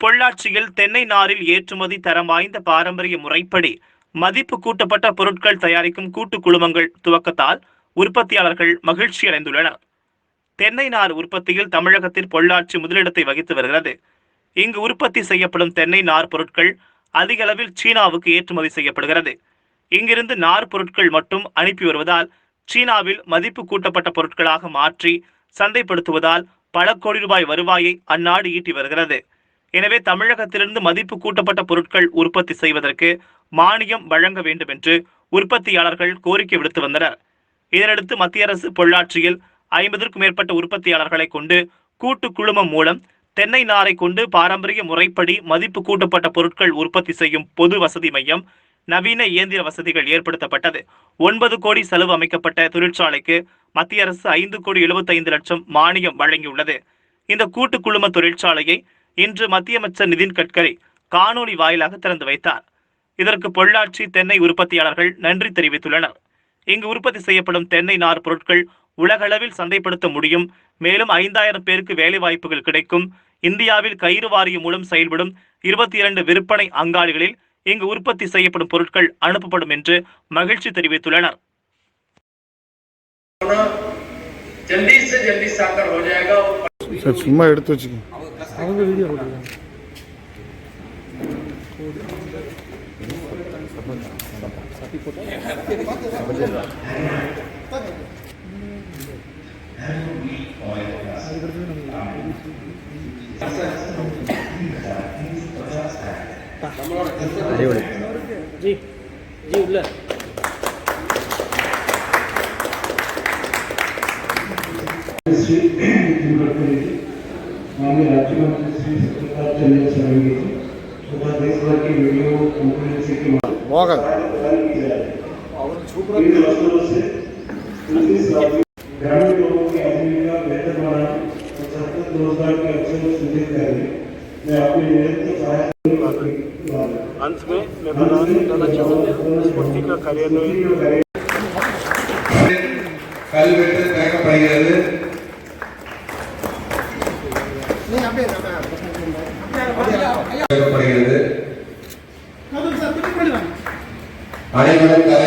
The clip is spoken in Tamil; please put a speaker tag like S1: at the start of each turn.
S1: பொள்ளாச்சியில் தென்னை நாரில் ஏற்றுமதி தரம் வாய்ந்த பாரம்பரிய முறைப்படி மதிப்பு கூட்டப்பட்ட பொருட்கள் தயாரிக்கும் கூட்டு குழுமங்கள் துவக்கத்தால் உற்பத்தியாளர்கள் மகிழ்ச்சி அடைந்துள்ளனர். தென்னை நார் உற்பத்தியில் தமிழகத்தில் பொள்ளாச்சி முதலிடத்தை வகித்து வருகிறது. இங்கு உற்பத்தி செய்யப்படும் தென்னை நார் பொருட்கள் அதிக அளவில் சீனாவுக்கு ஏற்றுமதி செய்யப்படுகிறது. இங்கிருந்து நார் பொருட்கள் மட்டும் அனுப்பி வருவதால் சீனாவில் மதிப்பு கூட்டப்பட்ட பொருட்களாக மாற்றி சந்தைப்படுத்துவதால் பல கோடி ரூபாய் வருவாயை அந்நாடு ஈட்டி வருகிறது. எனவே தமிழகத்திலிருந்து மதிப்பு கூட்டப்பட்ட பொருட்கள் உற்பத்தி செய்வதற்கு மானியம் வழங்க வேண்டும் என்று உற்பத்தியாளர்கள் கோரிக்கை விடுத்து வந்தனர். இதனடுத்து மத்திய அரசு பொள்ளாச்சியில் ஐம்பதற்கும் மேற்பட்ட உற்பத்தியாளர்களை கொண்டு கூட்டு குழுமம் மூலம் தென்னை நாரை கொண்டு பாரம்பரிய முறைப்படி மதிப்பு கூட்டப்பட்ட பொருட்கள் உற்பத்தி செய்யும் பொது வசதி மையம் நவீன இயந்திர வசதிகள் ஏற்படுத்தப்பட்டது. ஒன்பது கோடி செலவு அமைக்கப்பட்ட தொழிற்சாலைக்கு மத்திய அரசு ஐந்து கோடி எழுபத்தைந்து லட்சம் மானியம் வழங்கியுள்ளது. இந்த கூட்டு குழும தொழிற்சாலையை இன்று மத்திய அமைச்சர் நிதின் கட்கரி காணொலி வாயிலாக திறந்து வைத்தார். இதற்கு பொள்ளாச்சி தென்னை உற்பத்தியாளர்கள் நன்றி தெரிவித்துள்ளனர். இங்கு உற்பத்தி செய்யப்படும் தென்னை நார் பொருட்கள் உலகளவில் சந்தைப்படுத்த முடியும். மேலும் ஐந்தாயிரம் பேருக்கு வேலைவாய்ப்புகள் கிடைக்கும். இந்தியாவில் கயிறு வாரியம் மூலம் செயல்படும் இருபத்தி இரண்டு விற்பனை அங்காளிகளில் இங்கு உற்பத்தி செய்யப்படும் பொருட்கள் அனுப்பப்படும் என்று மகிழ்ச்சி தெரிவித்துள்ளனர்.
S2: சும்மா எடுத்து வச்சுக்கோங்க
S3: அவங்க வீடியோ
S4: உள்ள Thank you. सत्यपाल चंद्र सारंगी जी तथा देश भर की वीडियो कॉन्फ्रेंसिंग के माध्यम
S2: போகாது
S4: से की जा रही है इन वस्तुओं से उनतीस राज्यों ग्रामीण लोगों की आजीविका बेहतर बनाने और सतत रोजगार के अवसर सृजित करने में अपनी निरंतर सहायता
S3: अंत में मैं प्रधानमंत्री दादा चाहूँगा इस मूर्ति का कार्यान्वयन
S5: கல்வெட்டு திறக்கப்படுகிறது திறக்கப்படுகிறது அனைவரும்